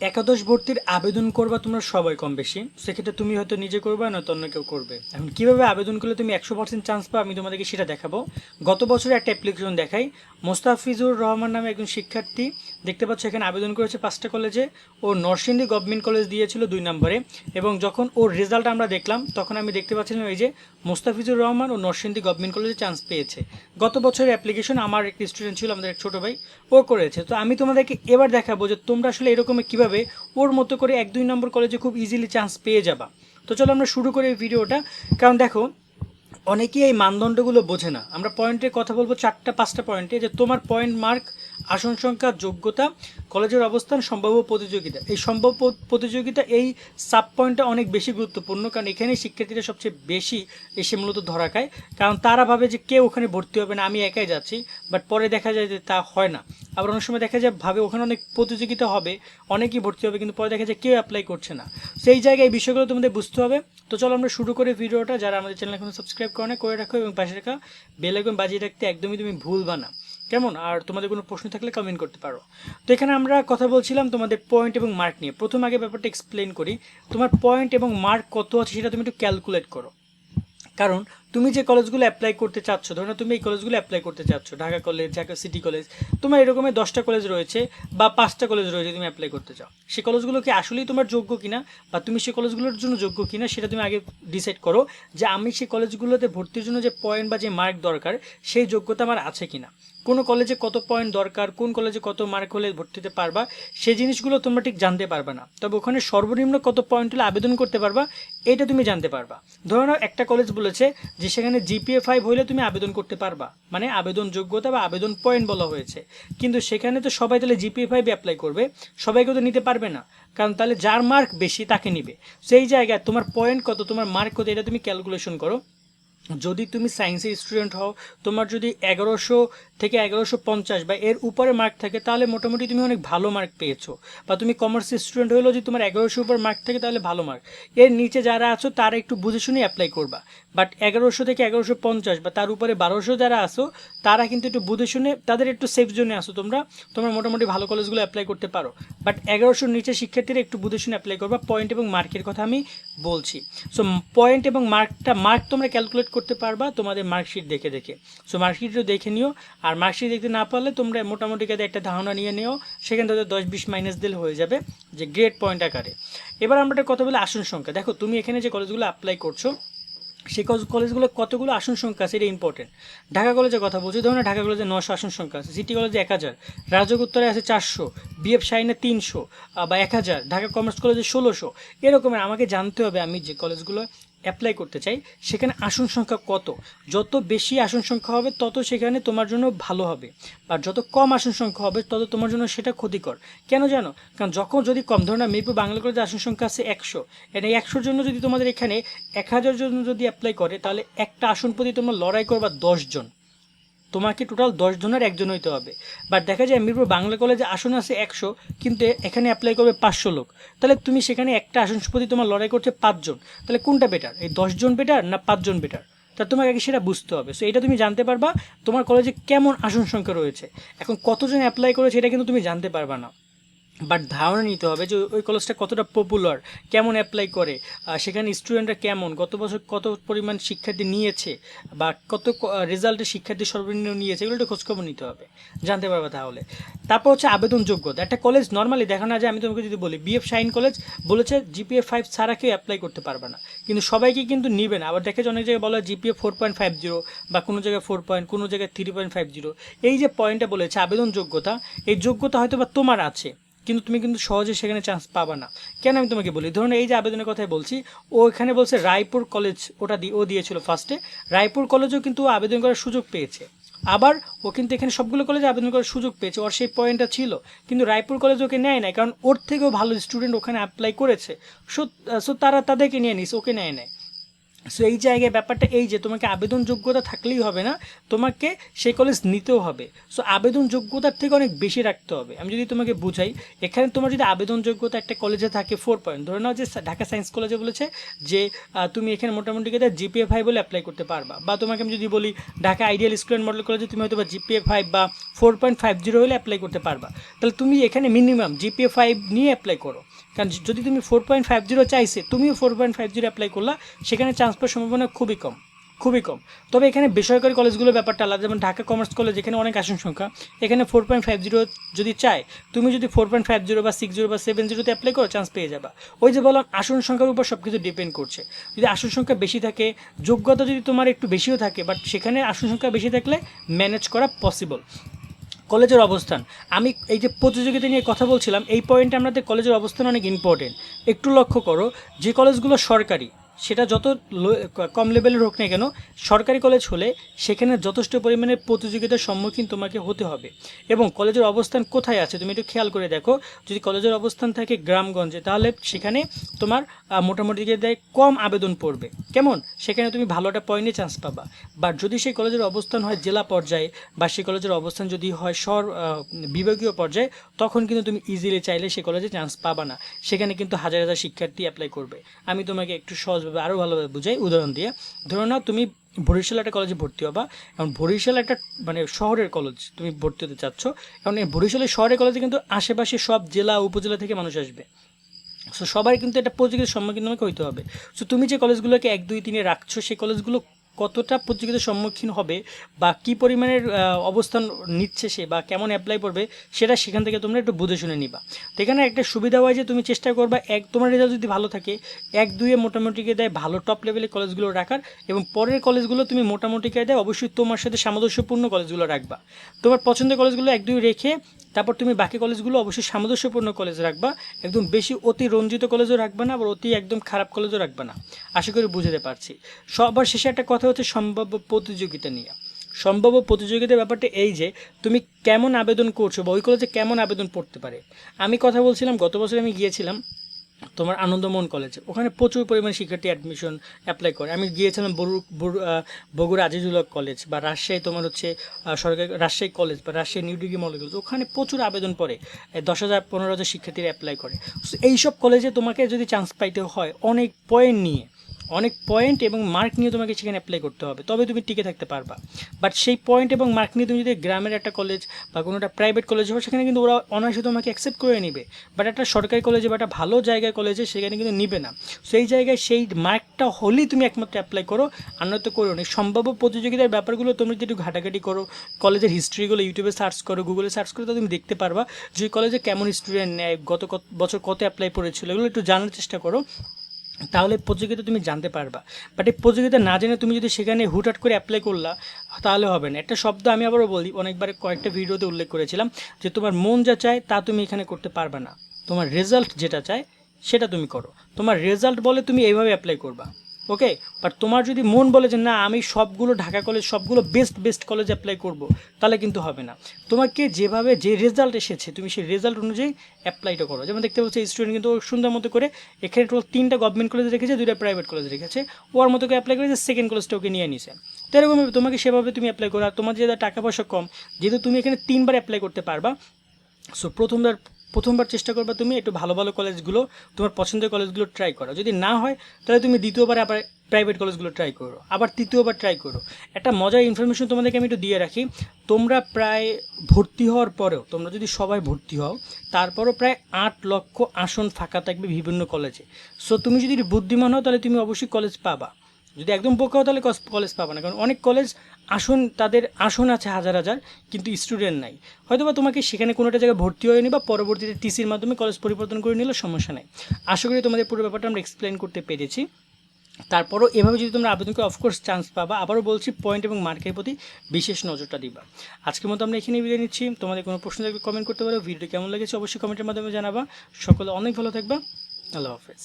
একাদশ ভর্তির আবেদন করবা তোমরা সবাই কম বেশি সেক্ষেত্রে তুমি হয়তো নিজে করবে, নয়তো অন্য কেউ করবে। এখন কীভাবে আবেদন করলে তুমি একশো পার্সেন্ট চান্স পাও, আমি তোমাদেরকে সেটা দেখাবো। গত বছরে একটা অ্যাপ্লিকেশন দেখাই। মোস্তাফিজুর রহমান নামে একজন শিক্ষার্থী, দেখতে পাচ্ছ এখানে আবেদন করেছে পাঁচটা কলেজে ও নরসিংদী গভর্নমেন্ট কলেজ দিয়েছিল দুই নম্বরে এবং যখন ওর রেজাল্ট আমরা দেখলাম, তখন আমি দেখতে পাচ্ছিলাম এই যে মোস্তাফিজুর রহমান ও নরসিংদী গভর্নমেন্ট কলেজে চান্স পেয়েছে। গত বছরের অ্যাপ্লিকেশন আমার একটি স্টুডেন্ট ছিল, আমাদের এক ছোটো ভাই, ও করেছে। তো আমি তোমাদেরকে এবার দেখাবো যে তোমরা আসলে এরকম কীভাবে ওর মতো করে এক, দুই নম্বর কলেজে খুব ইজিলি চান্স পেয়ে যাবা। তো চলো আমরা শুরু করি এই ভিডিওটা কারণ দেখো, অনেকেই এই মানদণ্ডগুলো বোঝে না। আমরা পয়েন্টের কথা বলব চারটা, পাঁচটা পয়েন্টে যে তোমার পয়েন্ট মার্ক আসন সংখ্যা, যোগ্যতা, কলেজের অবস্থান, সম্ভাব্য প্রতিযোগিতা। এই সম্ভব প- প্রতিযোগিতা এই সাব পয়েন্টটা অনেক বেশি গুরুত্বপূর্ণ, কারণ এখানে শিক্ষার্থীরা সবচেয়ে বেশি এসে মূলত ধরা খায়। কারণ তারা ভাবে যে কেউ ওখানে ভর্তি হবে না, আমি একাই যাচ্ছি বাট পরে দেখা যায় যে তা হয় না। আবার অনেক সময় দেখা যায় ভাবে ওখানে অনেক প্রতিযোগিতা হবে, অনেকেই ভর্তি হবে, কিন্তু পরে দেখা যায় কেউ অ্যাপ্লাই করছে না। সেই জায়গায় এই বিষয়গুলো তোমাদের বুঝতে হবে। তো চলো আমরা শুরু করি ভিডিওটা। যারা আমাদের চ্যানেল এখনও সাবস্ক্রাইব করে না করে রাখো এবং পাশে রাখা বেল বাজিয়ে রাখতে একদমই তুমি ভুলবা না। কেমন? আর তোমাদের কোনো প্রশ্ন থাকলে কমেন্ট করতে পারো। তো এখানে আমরা কথা বলছিলাম তোমাদের পয়েন্ট এবং মার্ক নিয়ে। প্রথম আগে ব্যাপারটা এক্সপ্লেন করি। তোমার পয়েন্ট এবং মার্ক কত আছে সেটা তুমি একটু ক্যালকুলেট করো। কারণ তুমি যে কলেজগুলো অ্যাপ্লাই করতে চাচ্ছ, ধরো তুমি এই কলেজগুলো অ্যাপ্লাই করতে চাচ্ছ, Dhaka college Dhaka city college তোমার এরকমের দশটা কলেজ রয়েছে বা পাঁচটা কলেজ রয়েছে তুমি অ্যাপ্লাই করতে চাও। সে কলেজগুলো কি আসলেই তোমার যোগ্য কিনা বা তুমি সেই কলেজগুলোর জন্য যোগ্য কিনা সেটা তুমি আগে ডিসাইড করো যে আমি সেই কলেজগুলোতে ভর্তির জন্য যে পয়েন্ট বা যে মার্ক দরকার, সেই যোগ্যতা আমার আছে কিনা। কোনো কলেজে কত পয়েন্ট দরকার, কোন কলেজে কত মার্ক হলে ভর্তি হতে পারবা, সেই জিনিসগুলো তোমরা ঠিক জানতে পারবে না। তবে ওখানে সর্বনিম্ন কত পয়েন্ট হলে আবেদন করতে পারবা, এটা তুমি জানতে পারবা। ধরো নাও, একটা কলেজ বলেছে যে সেখানে জিপিএ ফাইভ হলে তুমি আবেদন করতে পারবা। মানে আবেদন যোগ্যতা বা আবেদন পয়েন্ট বলা হয়েছে। কিন্তু সেখানে তো সবাই তাহলে জিপিএ ফাইভ অ্যাপ্লাই করবে, সবাইকে তো নিতে পারবে না। কারণ তাহলে যার মার্ক বেশি, তাকে নিবে। সেই জায়গায় তোমার পয়েন্ট কত, তোমার মার্ক কত, এটা তুমি ক্যালকুলেশন করো। যদি তুমি সায়েন্সের স্টুডেন্ট হও, তোমার যদি এগারোশো থেকে এগারোশো পঞ্চাশ বা এর উপরে মার্ক থাকে, তাহলে মোটামুটি তুমি অনেক ভালো মার্ক পেয়েছ। বা তুমি কমার্সের স্টুডেন্ট হলেও যদি তোমার এগারোশো উপর মার্ক থাকে, তাহলে ভালো মার্ক এর নিচে যারা আছো, তারা একটু বুঝে শুনে অ্যাপ্লাই করবা। বাট এগারোশো থেকে এগারোশো পঞ্চাশ বা তার উপরে বারোশো যারা আসো তারা কিন্তু একটু বুঝে শুনে, তাদের একটু সেফ জোনে আসো তোমরা। তোমরা মোটামুটি ভালো কলেজগুলো অ্যাপ্লাই করতে পারো। বাট এগারোশোর নিচে শিক্ষার্থীরা একটু বুঝে শুনে অ্যাপ্লাই করবা। পয়েন্ট এবং মার্কের কথা আমি বলছি। সো পয়েন্ট এবং মার্কটা মার্ক তোমরা ক্যালকুলেট করতে পারবা, তোমাদের মার্কশিট দেখে দেখে। সো মার্কশিটও দেখে নিও, আর মার্কশিট দেখতে না পারলে তোমরা মোটামুটি কাজে একটা ধারণা নিয়ে নিও, সেখান থেকে দশ বিশ মাইনাস দিলে হয়ে যাবে যে গ্রেড পয়েন্ট আকারে। এবার আমরা কথা বলি আসন সংখ্যা। দেখো, তুমি এখানে যে কলেজগুলো অ্যাপ্লাই করছ, সেই কলেজগুলো কতগুলো আসন সংখ্যা আছে, এটা ইম্পর্টেন্ট ঢাকা কলেজের কথা বলছি ধরুন ঢাকা কলেজে নশো আসন সংখ্যা আছে সিটি কলেজে এক হাজার রাজক উত্তরে আছে চারশো বিএফ শাইনে তিনশো বা এক হাজার, ঢাকা কমার্স কলেজে ষোলোশো। এরকমের আমাকে জানতে হবে আমি যে কলেজগুলো অ্যাপ্লাই করতে চাই, সেখানে আসন সংখ্যা কত? যত বেশি আসন সংখ্যা হবে, তত সেখানে তোমার জন্য ভালো হবে। আর যত কম আসন সংখ্যা হবে, তত তোমার জন্য সেটা ক্ষতিকর। কেন জানো? কারণ যখন যদি কম, ধরো না, মিরপুর বাংলা কলেজে আসন সংখ্যা আছে একশো এটা একশোর জন্য যদি তোমাদের এখানে এক হাজার জন্য যদি অ্যাপ্লাই করে, তাহলে একটা আসন প্রতি তোমরা লড়াই করবা দশজন তোমাকে টোটাল জনের একজন হইতে হবে। বাট দেখা যায় মিরপুর বাংলা কলেজে আসন আছে একশো, কিন্তু এখানে অ্যাপ্লাই করবে পাঁচশো লোক। তাহলে তুমি সেখানে একটা আসন প্রতি তোমার লড়াই করছে পাঁচজন। তাহলে কোনটা বেটার এই দশজন বেটার না পাঁচজন বেটার তা তোমাকে আগে সেটা বুঝতে হবে। সো এটা তুমি জানতে পারবা তোমার কলেজে কেমন আসন সংখ্যা রয়েছে। এখন কতজন অ্যাপ্লাই করেছে এটা কিন্তু তুমি জানতে পারবা না। বাট ধারণা নিতে হবে যে ওই কলেজটা কতটা পপুলার কেমন অ্যাপ্লাই করে সেখানে স্টুডেন্টরা কেমন, গত বছর কত পরিমাণ শিক্ষার্থী নিয়েছে, বা কত রেজাল্টে শিক্ষার্থী সর্বনিম্ন নিয়েছে, এগুলো একটু খোঁজখবর নিতে হবে, জানতে পারবে তাহলে। তারপর হচ্ছে আবেদন যোগ্যতা একটা কলেজ নর্মালি দেখা না যায়, আমি তোমাকে যদি বলি বিএফ শাইন কলেজ বলেছে জিপিএ ফাইভ ছাড়া কেউ অ্যাপ্লাই করতে পারবে না। কিন্তু সবাইকে কিন্তু নিবে না। আবার দেখে অনেক জায়গায় বলা GPA four point five zero বা কোনো জায়গায় ফোর পয়েন্ট কোনো জায়গায় থ্রি পয়েন্ট ফাইভ জিরো এই যে পয়েন্টটা বলেছে আবেদন যোগ্যতা এই যোগ্যতা হয়তো বা তোমার আছে। কিন্তু তুমি কিন্তু সহজে সেখানে চান্স পাবা না। কেন আমি তোমাকে বলি? ধরুন এই যে আবেদনের কথাই বলছি, ও এখানে বলছে রায়পুর কলেজ ওটা দিয়ে ও দিয়েছিল ফার্স্টে রায়পুর কলেজেও কিন্তু আবেদন করার সুযোগ পেয়েছে। আবার ও কিন্তু এখানে সবগুলো কলেজে আবেদন করার সুযোগ পেয়েছে, ওর সেই পয়েন্টটা ছিল। কিন্তু রায়পুর কলেজ ওকে নেয় নাই, কারণ ওর থেকেও ভালো স্টুডেন্ট ওখানে অ্যাপ্লাই করেছে। সো সো তারা তাদেরকে নিয়ে নিস ওকে নেয় নেয় সো এই জায়গায় ব্যাপারটা এই যে, তোমাকে আবেদন যোগ্যতা থাকলেই হবে না, তোমাকে সেই কলেজ নিতেও হবে। সো আবেদন যোগ্যতার থেকে অনেক বেশি রাখতে হবে। আমি যদি তোমাকে বুঝাই, এখানে তোমার যদি আবেদন যোগ্যতা একটা কলেজে থাকে ফোর পয়েন্ট ধরে নাও যে ঢাকা সায়েন্স কলেজে বলেছে যে তুমি এখানে মোটামুটি কেটে জিপিএ ফাইভ বলে অ্যাপ্লাই করতে পারবা। বা তোমাকে আমি যদি বলি, ঢাকা আইডিয়াল স্টুডেন্ট মডেল কলেজে তুমি হয়তো বা জিপিএ ফাইভ বা ফোর পয়েন্ট ফাইভ জিরো হলে অ্যাপ্লাই করতে পারবা। তাহলে তুমি এখানে মিনিমাম জিপিএ ফাইভ নিয়ে অ্যাপ্লাই করো। কারণ যদি তুমি ফোর পয়েন্ট ফাইভ জিরো চাইছে, তুমিও four point five zero apply করলা, সেখানে চান্স পাওয়ার সম্ভাবনা খুবই কম খুবই কম। তবে এখানে বেসরকারি কলেজগুলোর ব্যাপারটা আলাদা, যেমন ঢাকা কমার্স কলেজ, এখানে অনেক আসন সংখ্যা। এখানে ফোর পয়েন্ট ফাইভ জিরো যদি চায়, তুমি যদি ফোর পয়েন্ট ফাইভ জিরো বা সিক্স জিরো বা সেভেন জিরোতে অ্যাপ্লাই করো চান্স পেয়ে যাবা। ওই যে বললাম, আসন সংখ্যার উপর সব কিছু ডিপেন্ড করছে। যদি আসন সংখ্যা বেশি থাকে, যোগ্যতা যদি তোমার একটু বেশিও থাকে বাট সেখানে আসন সংখ্যা বেশি থাকলে ম্যানেজ করা পসিবল কলেজের অবস্থান। আমি এই যে প্রতিযোগিতা নিয়ে কথা বলছিলাম, এই পয়েন্টে আমাদের কলেজের অবস্থান অনেক ইম্পর্টেন্ট একটু লক্ষ্য করো, যে কলেজগুলো সরকারি সেটা যত কম লেভেলের হোক না কেন সরকারি কলেজ হলে সেখানে যথেষ্ট পরিমাণে প্রতিযোগিতার সম্মুখীন তোমাকে হতে হবে। এবং কলেজের অবস্থান কোথায় আছে তুমি একটু খেয়াল করে দেখো। যদি কলেজের অবস্থান থাকে গ্রামগঞ্জে তাহলে সেখানে তোমার মোটামুটি দেয় কম আবেদন পড়বে। কেমন? সেখানে তুমি ভালো একটা পয়েন্টে চান্স পাবা। বাট যদি সেই কলেজের অবস্থান হয় জেলা পর্যায়ে বা সেই কলেজের অবস্থান যদি হয় আহ, বিভাগীয় পর্যায়ে তখন কিন্তু তুমি ইজিলি চাইলে সেই কলেজে চান্স পাবা না। সেখানে কিন্তু হাজার হাজার শিক্ষার্থী অ্যাপ্লাই করবে। আমি তোমাকে একটু সহজভাবে আরও ভালোভাবে বুঝাই। উদাহরণ দিয়ে, ধরো নাও তুমি বরিশাল একটা কলেজে ভর্তি হবা। এবং বরিশাল একটা মানে শহরের কলেজ তুমি ভর্তি হতে চাচ্ছ। কারণ এই বরিশালের শহরের কলেজে কিন্তু আশেপাশে সব জেলা, উপজেলা থেকে মানুষ আসবে। সো সবাই কিন্তু একটা প্রযুক্তির সম্মুখীন তোমাকে হইতে হবে। সো তুমি যে কলেজগুলোকে এক, দুই, তিনে রাখছো, সেই কলেজগুলো কতটা প্রতিযোগিতার সম্মুখীন হবে বা কি পরিমাণের অবস্থান নিচ্ছে সে বা কেমন অ্যাপ্লাই করবে সেটা সেখান থেকে তোমরা একটু বুঝে শুনে নিবা। তো এখানে একটা সুবিধা হয় যে তুমি চেষ্টা করবা এক, তোমার রেজাল্ট যদি ভালো থাকে, এক দুইয়ে মোটামুটিকে দেয় ভালো টপ লেভেলের কলেজগুলো রাখার এবং পরের কলেজগুলো তুমি মোটামুটিকে দেয় অবশ্যই তোমার সাথে সামঞ্জস্যপূর্ণ কলেজগুলো রাখবা। তোমার পছন্দের কলেজগুলো এক, দুই রেখে তারপর তুমি বাকি কলেজগুলো অবশ্যই সামঞ্জস্যপূর্ণ কলেজ রাখবা। একদম বেশি অতি রঞ্জিত কলেজও রাখবে না, আবার অতি একদম খারাপ কলেজও রাখবে না। আশা করি বুঝতে পারছি। সবার শেষে একটা কথা হচ্ছে সম্ভাব্য প্রতিযোগিতা নিয়ে। সম্ভাব্য প্রতিযোগিতার ব্যাপারটা এই যে, তুমি কেমন আবেদন করছ বা ওই কলেজে কেমন আবেদন পড়তে পারে? আমি কথা বলছিলাম, গত বছর আমি গিয়েছিলাম। তোমার আনন্দমোহন কলেজে। ওখানে প্রচুর পরিমাণে শিক্ষার্থী অ্যাডমিশন অ্যাপ্লাই করে। আমি গিয়েছিলাম বরু বগুড়া আজিজুল কলেজ বা রাজশাহী তোমার হচ্ছে সরকারি, রাজশাহী কলেজ বা Rajshahi new degree model college. ওখানে প্রচুর আবেদন পড়ে। দশ হাজার পনেরো হাজার শিক্ষার্থীরা অ্যাপ্লাই করে। এইসব কলেজে তোমাকে যদি চান্স পাইতে হয়, অনেক পয়েন্ট নিয়ে অনেক পয়েন্ট এবং মার্ক নিয়ে তোমাকে সেখানে অ্যাপ্লাই করতে হবে, তবে তুমি টিকে থাকতে পারবা। বাট সেই পয়েন্ট এবং মার্ক নিয়ে তুমি যদি গ্রামের একটা কলেজ বা কোনো একটা প্রাইভেট কলেজ হবে সেখানে কিন্তু ওরা অনায়াসে তোমাকে অ্যাকসেপ্ট করে নেবে। বাট একটা সরকারি কলেজে বা একটা ভালো জায়গায় কলেজে সেখানে কিন্তু নিবে না। সেই জায়গায় সেই মার্কটা হলেই তুমি একমাত্র অ্যাপ্লাই করো, আর করো না। সম্ভাব্য প্রতিযোগিতার ব্যাপারগুলো তুমি যদি একটু ঘাটাঘাটি করো কলেজের হিস্ট্রিগুলো ইউটিউবে সার্চ করো গুগলে সার্চ করে তো তুমি দেখতে পারবা যে কলেজে কেমন স্টুডেন্ট নেয় গত বছর কত অ্যাপ্লাই করেছিল, এগুলো একটু জানার চেষ্টা করো। তাহলে প্রতিযোগিতা তুমি জানতে পারবা। বাট এই প্রতিযোগিতা না জেনে তুমি যদি সেখানে হুটহাট করে অ্যাপ্লাই করলা, তাহলে হবে না। একটা শব্দ আমি আবারও বলি, অনেকবার কয়েকটা ভিডিওতে উল্লেখ করেছিলাম যে তোমার মন যা চায় তা তুমি এখানে করতে পারবে না। তোমার রেজাল্ট যেটা চায়, সেটা তুমি করো। তোমার রেজাল্ট বলে তুমি এইভাবে অ্যাপ্লাই করবা। ওকে বাট তোমার যদি মন বলে যে, না, আমি সবগুলো ঢাকা কলেজ, সবগুলো বেস্ট বেস্ট কলেজ অ্যাপ্লাই করব, তাহলে কিন্তু হবে না। তোমাকে যেভাবে যে রেজাল্ট এসেছে, তুমি সেই রেজাল্ট অনুযায়ী অ্যাপ্লাইটা করো। যেমন দেখতে পাচ্ছি স্টুডেন্ট কিন্তু সুন্দর মতো করে এখানে টোটাল তিনটা গভর্নমেন্ট কলেজ রেখেছে, দুইটা প্রাইভেট কলেজ রেখেছে। ওর মতো করে অ্যাপ্লাই করেছে সেকেন্ড কলেজটা ওকে নিয়ে নিছে। তো এরকম তোমাকে সেভাবে তুমি অ্যাপ্লাই করো। আর তোমার যেটা টাকা পয়সা কম, যেহেতু তুমি এখানে তিনবার অ্যাপ্লাই করতে পারবা সো প্রথমবার প্রথমবার চেষ্টা করবে তুমি একটু ভালো ভালো কলেজগুলো, তোমার পছন্দের কলেজগুলো ট্রাই করো। যদি না হয়, তাহলে তুমি দ্বিতীয়বার আবার প্রাইভেট কলেজগুলো ট্রাই করো। আবার তৃতীয়বার ট্রাই করো। একটা মজার ইনফরমেশন তোমাদেরকে আমি একটু দিয়ে রাখি। তোমরা প্রায় ভর্তি হওয়ার পরেও, তোমরা যদি সবাই ভর্তি হও, তারপরও প্রায় আট লক্ষ আসন ফাঁকা থাকবে বিভিন্ন কলেজে সো তুমি যদি বুদ্ধিমান হও, তাহলে তুমি অবশ্যই কলেজ পাবা। যদি একদম বোকা তাহলে কলেজ পাবে না। কারণ অনেক কলেজ আসন, তাদের আসন আছে হাজার হাজার, কিন্তু স্টুডেন্ট নাই। হয়তো বা তোমাকে সেখানে কোনো একটা জায়গায় ভর্তি হয়নি বা পরবর্তীতে টিসির মাধ্যমে কলেজ পরিবর্তন করে নিলে সমস্যা নেই। আশা করি তোমাদের পুরো ব্যাপারটা আমরা এক্সপ্লেন করতে পেরেছি। তারপরও এভাবে যদি তোমরা আবেদন করে অফকোর্স চান্স পাবা, আবারও বলছি পয়েন্ট এবং মার্কের প্রতি বিশেষ নজরটা দিবা। আজকের মতো আমরা এখানেই বিদায় নিচ্ছি। তোমাদের কোনো প্রশ্ন থাকলে কমেন্ট করতে পারো। ভিডিও কেমন লেগেছে অবশ্যই কমেন্টের মাধ্যমে জানাবা। সকলে অনেক ভালো থাকবা। আল্লাহ হাফেজ।